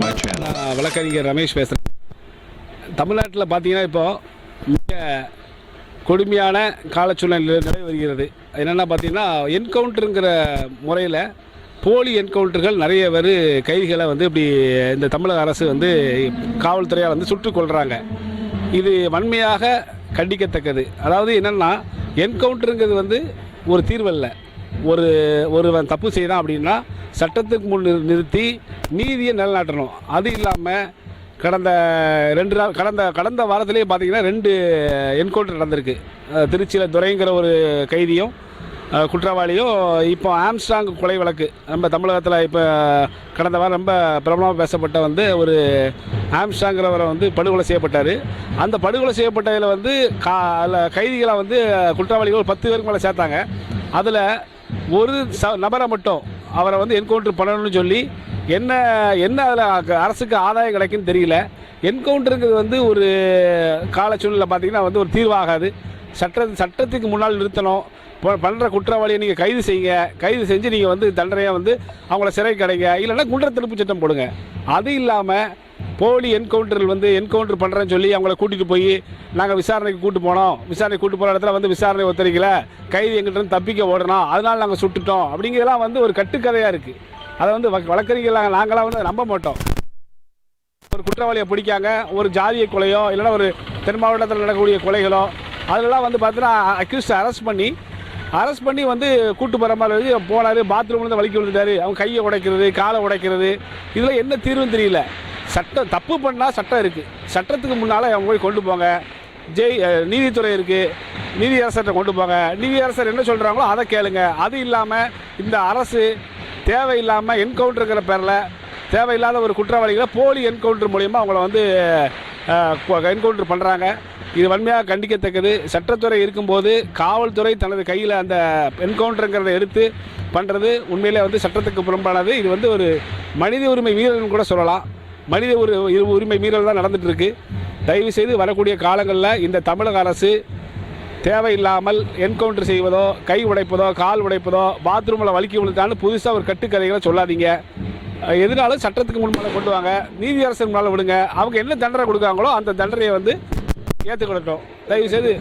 வழக்கறிஞர் ரமேஷ் பேசுகிறேன் தமிழ்நாட்டில் பார்த்தீங்கன்னா இப்போ மிக கொடுமையான காலச்சூழ்நிலை நிலை வருகிறது. என்னென்னா பார்த்தீங்கன்னா என்கவுண்டருங்கிற முறையில் போலி என்கவுண்டர்கள் நிறைய பேர் கைதிகளை வந்து இப்படி இந்த தமிழக அரசு வந்து காவல்துறையால் வந்து சுட்டுக் கொள்கிறாங்க இது வன்மையாக கண்டிக்கத்தக்கது. அதாவது என்னென்னா என்கவுண்டருங்கிறது வந்து ஒரு தீர்வல்ல ஒரு ஒருவன் தப்பு செய்தான் அப்படின்னா சட்டத்துக்கு முன் நிறுத்தி நீதியை நிலநாட்டணும். அது இல்லாமல் கடந்த ரெண்டு நாள் கடந்த கடந்த வாரத்திலேயே பார்த்தீங்கன்னா ரெண்டு என்கவுண்டர் நடந்திருக்கு. திருச்சியில் துரைங்கிற ஒரு கைதியும் குற்றவாளியும் இப்போ ஆம்ஸ்டாங் கொலை வழக்கு நம்ம தமிழகத்தில் இப்போ கடந்த வாரம் ரொம்ப பிரபலமாக பேசப்பட்ட வந்து ஒரு ஆம்ஸ்டாங்கிறவரை வந்து படுகொலை செய்யப்பட்டார். அந்த படுகொலை செய்யப்பட்டதில் வந்து கா அதில் கைதிகளை வந்து குற்றவாளிகள் ஒரு பத்து பேருக்கு மேலே சேர்த்தாங்க. அதில் ஒரு ச நபரை மட்டும் அவரை வந்து என்கவுண்டர் பண்ணணும்னு சொல்லி என்ன என்ன அதில் அரசுக்கு ஆதாயம் கிடைக்குன்னு தெரியல. என்கவுண்டருங்கிறது வந்து ஒரு கால சூழ்நிலை பார்த்தீங்கன்னா வந்து ஒரு தீர்வாகாது. சட்ட சட்டத்துக்கு முன்னால் நிறுத்தணும். பண்ணுற குற்றவாளியை நீங்கள் கைது செய்யுங்க. கைது செஞ்சு நீங்கள் வந்து தண்டனையாக வந்து அவங்கள சிறை கிடைங்க இல்லைன்னா குற்ற திருப்பு சட்டம் போடுங்க. அது இல்லாமல் போலி என்கவுண்டரில் வந்து என்கவுண்டர் பண்ணுறேன்னு சொல்லி அவங்கள கூட்டிகிட்டு போய் நாங்கள் விசாரணைக்கு கூட்டு போனோம். விசாரணை கூட்டு போகிற இடத்துல வந்து விசாரணை ஒத்துழைக்கல கைது எங்கிட்ட தப்பிக்க ஓடணும் அதனால நாங்கள் சுட்டுட்டோம். அப்படிங்கிறதெல்லாம் வந்து ஒரு கட்டுக்கதையாக இருக்குது அதை வந்து வழ- வழக்கறிஞர்களாக நாங்களாம் வந்து நம்ப மாட்டோம். ஒரு குற்றவாளியை பிடிக்காங்க ஒரு ஜாதிய கொலையோ இல்லைன்னா ஒரு தென் மாவட்டத்தில் நடக்கக்கூடிய கொலைகளோ அதெல்லாம் வந்து பார்த்தீங்கன்னா அக்யூஸ்ட் அரெஸ்ட் பண்ணி அரெஸ்ட் பண்ணி வந்து கூட்டு போகிற மாதிரி வந்து போனார். பாத்ரூம்லேருந்து வலிக்கி விழுந்துட்டாரு. அவங்க கையை உடைக்கிறது காலை உடைக்கிறது. இதில் என்ன தீர்வுன்னு தெரியல. சட்டம் தப்பு பண்ணால் சட்டம் இருக்குது சட்டத்துக்கு முன்னால் அவங்க போய் கொண்டு போங்க. ஜெய் நீதித்துறை இருக்குது நீதி அரசர்கிட்ட கொண்டு போங்க. நீதி அரசர் என்ன சொல்கிறாங்களோ அதை கேளுங்க. அது இல்லாமல் இந்த அரசு தேவையில்லாமல் என்கவுண்டருங்கிற பேரில் தேவையில்லாத ஒரு குற்றவாளிகளை போலி என்கவுண்டர் மூலியமாக அவங்கள வந்து என்கவுண்டர் பண்ணுறாங்க இது வன்மையாக கண்டிக்கத்தக்கது. சட்டத்துறை இருக்கும்போது காவல்துறை தனது கையில் அந்த என்கவுண்டருங்கிறத எடுத்து பண்ணுறது உண்மையிலே வந்து சட்டத்துக்கு புறம்பானது. இது வந்து ஒரு மனித உரிமை வீரர்னு கூட சொல்லலாம். மனித ஒரு உரிமை மீறல் தான் நடந்துட்டு இருக்கு தயவு செய்து வரக்கூடிய காலங்களில் இந்த தமிழக அரசு தேவையில்லாமல் என்கவுண்டர் செய்வதோ கை உடைப்பதோ கால் உடைப்பதோ பாத்ரூமில் வலிக்கி விழுந்தாலும் புதுசாக ஒரு கட்டுக்கதைகளை சொல்லாதீங்க. அஹ் எதுனாலும் சட்டத்துக்கு முன்பால கொண்டு வாங்க. நீதியரசர் முன்னால் விடுங்க. அவங்க என்ன தண்டனை கொடுக்காங்களோ அந்த தண்டனையை வந்து ஏற்றுக்கொள்ளட்டும் தயவு செய்து